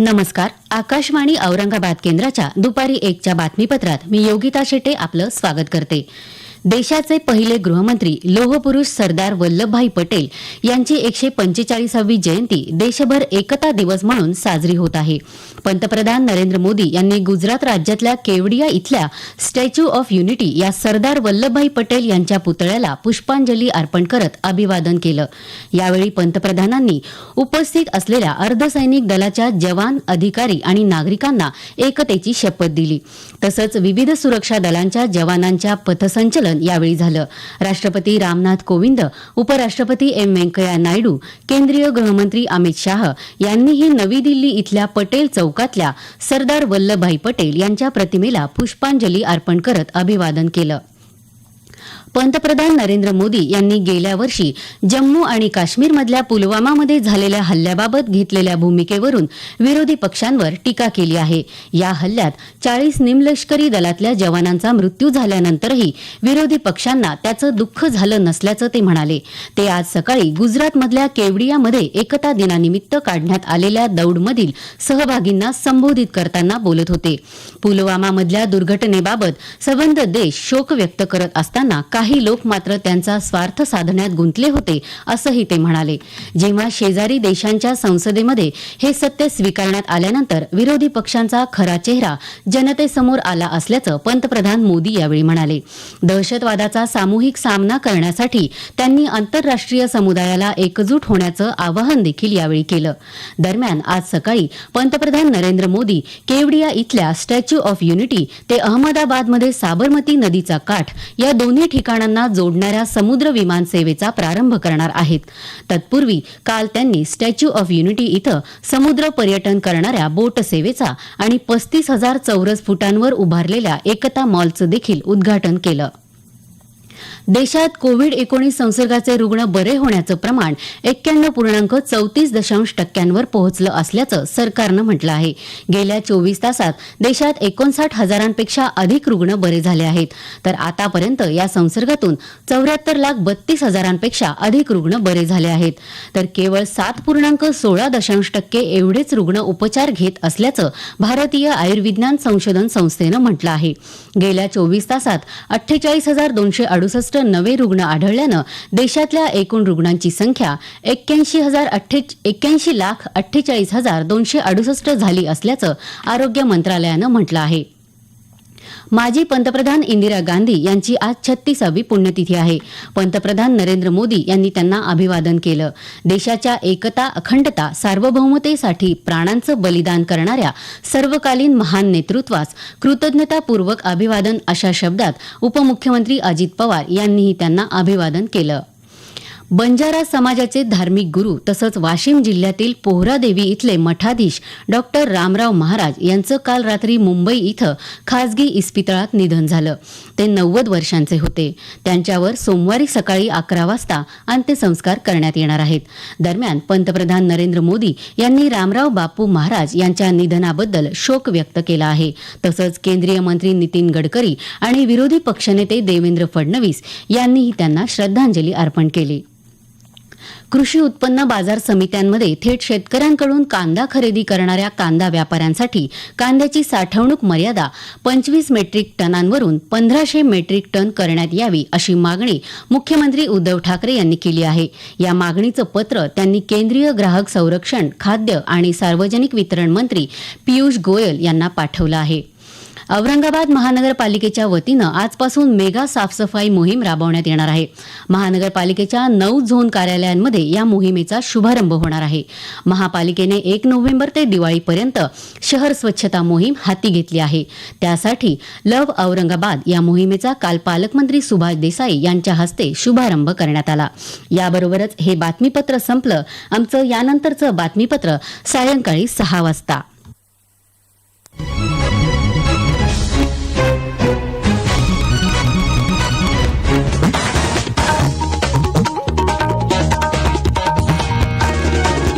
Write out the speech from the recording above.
नमस्कार. आकाशवाणी औरंगाबाद केंद्राच्या दुपारी एकच्या बातमीपत्रात मी योगिता शेटे आपलं स्वागत करते. देशाचे पहिले गृहमंत्री लोहपुरुष सरदार वल्लभभाई पटेल यांची एकशे पंचेचाळीसावी जयंती देशभर एकता दिवस म्हणून साजरी होत आहे. पंतप्रधान नरेंद्र मोदी यांनी गुजरात राज्यातल्या केवडिया इथल्या स्टॅच्यू ऑफ युनिटी या सरदार वल्लभभाई पटेल यांच्या पुतळ्याला पुष्पांजली अर्पण करत अभिवादन केलं. यावेळी पंतप्रधानांनी उपस्थित असलेल्या अर्धसैनिक दलाच्या जवान अधिकारी आणि नागरिकांना एकतेची शपथ दिली. तसंच विविध सुरक्षा दलांच्या जवानांच्या पथसंचलन यावेळी झालं. राष्ट्रपती रामनाथ कोविंद उपराष्ट्रपती एम व्यंकय्या नायडू केंद्रीय गृहमंत्री अमित शाह यांनीही नवी दिल्ली इथल्या पटेल चौकातल्या सरदार वल्लभभाई पटेल यांच्या प्रतिमेला पुष्पांजली अर्पण करत अभिवादन केलं. पंतप्रधान नरेंद्र मोदी यांनी गेल्या वर्षी जम्मू आणि काश्मीरमधल्या पुलवामामध्ये झालेल्या हल्ल्याबाबत घेतलेल्या भूमिकेवरून विरोधी पक्षांवर टीका केली आहे. या हल्ल्यात चाळीस निमलष्करी दलातल्या जवानांचा मृत्यू झाल्यानंतरही विरोधी पक्षांना त्याचं दुःख झालं नसल्याचं ते म्हणाले. ते आज सकाळी गुजरातमधल्या केवडियामध्ये एकता दिनानिमित्त काढण्यात आलेल्या दौडमधील सहभागींना संबोधित करताना बोलत होते. पुलवामामधल्या दुर्घटनेबाबत सबंध देश शोक व्यक्त करत असताना काही काही लोक मात्र त्यांचा स्वार्थ साधण्यात गुंतले होते असंही ते म्हणाले. जेव्हा शेजारी देशांच्या संसदेमध्ये हे सत्य स्वीकारण्यात आल्यानंतर विरोधी पक्षांचा खरा चेहरा जनतेसमोर आला असल्याचं पंतप्रधान मोदी यावेळी म्हणाले. दहशतवादाचा सामूहिक सामना करण्यासाठी त्यांनी आंतरराष्ट्रीय समुदायाला एकजूट होण्याचं आवाहन देखील यावेळी केलं. दरम्यान आज सकाळी पंतप्रधान नरेंद्र मोदी केवडिया इथल्या स्टॅच्यू ऑफ युनिटी ते अहमदाबादमध्ये साबरमती नदीचा काठ या दोन्ही ठिकाणी ठिकाणांना जोडणाऱ्या समुद्र विमान सेवेचा प्रारंभ करणार आहेत. तत्पूर्वी काल त्यांनी स्टॅच्यू ऑफ युनिटी इथं समुद्र पर्यटन करणाऱ्या बोट सेवेचा आणि पस्तीस हजार चौरस फुटांवर उभारलेल्या एकता मॉलचं देखील उद्घाटन केलं. देशात कोविड एकोणीस संसर्गाचे रुग्ण बरे होण्याचं प्रमाण एक्क्याण्णव पूर्णांक चौतीस दशांश टक्क्यांवर पोहोचलं असल्याचं सरकारनं म्हटलं आहे. गेल्या चोवीस तासात देशात एकोणसाठ हजारांपेक्षा अधिक रुग्ण बरे झाले आहेत. तर आतापर्यंत या संसर्गातून चौऱ्याहत्तर लाख बत्तीस हजारांपेक्षा अधिक रुग्ण बरे झाले आहेत. तर केवळ सात पूर्णांक सोळा दशांश टक्के एवढेच रुग्ण उपचार घेत असल्याचं भारतीय आयुर्विज्ञान संशोधन संस्थेनं म्हटलं आहे. गेल्या चोवीस तासात अठ्ठेचाळीस हजार दोनशे अडुसष्ट नवे रुग्ण आढळल्यानं देशातल्या एकूण रुग्णांची संख्या एक्क्याऐंशी हजार एक्क्याऐंशी लाख अठ्ठेचाळीस हजार दोनशे अडुसष्ट झाली असल्याचं आरोग्य मंत्रालयानं म्हटलं आहे. माजी पंतप्रधान इंदिरा गांधी यांची आज छत्तीसावी पुण्यतिथी आहे. पंतप्रधान नरेंद्र मोदी यांनी त्यांना अभिवादन केलं. देशाच्या एकता अखंडता सार्वभौमतेसाठी प्राणांचं बलिदान करणाऱ्या सर्वकालीन महान नेतृत्वास कृतज्ञतापूर्वक अभिवादन अशा शब्दात उपमुख्यमंत्री अजित पवार यांनीही त्यांना अभिवादन केलं. बंजारा समाजाचे धार्मिक गुरु तसंच वाशिम जिल्ह्यातील पोहरादेवी इथले मठाधीश डॉक्टर रामराव महाराज यांचं काल रात्री मुंबई इथं खासगी इस्पितळात निधन झालं. ते नव्वद वर्षांचे होते. त्यांच्यावर सोमवारी सकाळी अकरा वाजता अंत्यसंस्कार करण्यात येणार आहेत. दरम्यान पंतप्रधान नरेंद्र मोदी यांनी रामराव बापू महाराज यांच्या निधनाबद्दल शोक व्यक्त केला आहे. तसंच केंद्रीय मंत्री नितीन गडकरी आणि विरोधी पक्षनेते देवेंद्र फडणवीस यांनीही त्यांना श्रद्धांजली अर्पण केली. कृषी उत्पन्न बाजार समित्यांमध्ये थेट शेतकऱ्यांकडून कांदा खरेदी करणाऱ्या कांदा व्यापाऱ्यांसाठी कांद्याची साठवणूक मर्यादा पंचवीस मेट्रिक टनांवरून पंधराशे मेट्रिक टन करण्यात यावी अशी मागणी मुख्यमंत्री उद्धव ठाकरे यांनी केली आहे. या मागणीचं पत्र त्यांनी केंद्रीय ग्राहक संरक्षण खाद्य आणि सार्वजनिक वितरण मंत्री पियुष गोयल यांना पाठवलं आहे. औरंगाबाद महानगरपालिकेच्या वतीनं आजपासून मेगा साफसफाई मोहीम राबवण्यात येणार आहे. महानगरपालिकेच्या नऊ झोन कार्यालयांमध्ये या मोहिमेचा शुभारंभ होणार आहे. महापालिकेने एक नोव्हेंबर ते दिवाळीपर्यंत शहर स्वच्छता मोहीम हाती घेतली आहे. त्यासाठी लव औरंगाबाद या मोहिमेचा काल पालकमंत्री सुभाष देसाई यांच्या हस्ते शुभारंभ करण्यात आला. याबरोबरच हे बातमीपत्र संपलं. आमचं यानंतरचं बातमीपत्र सायंकाळी सहा वाजता.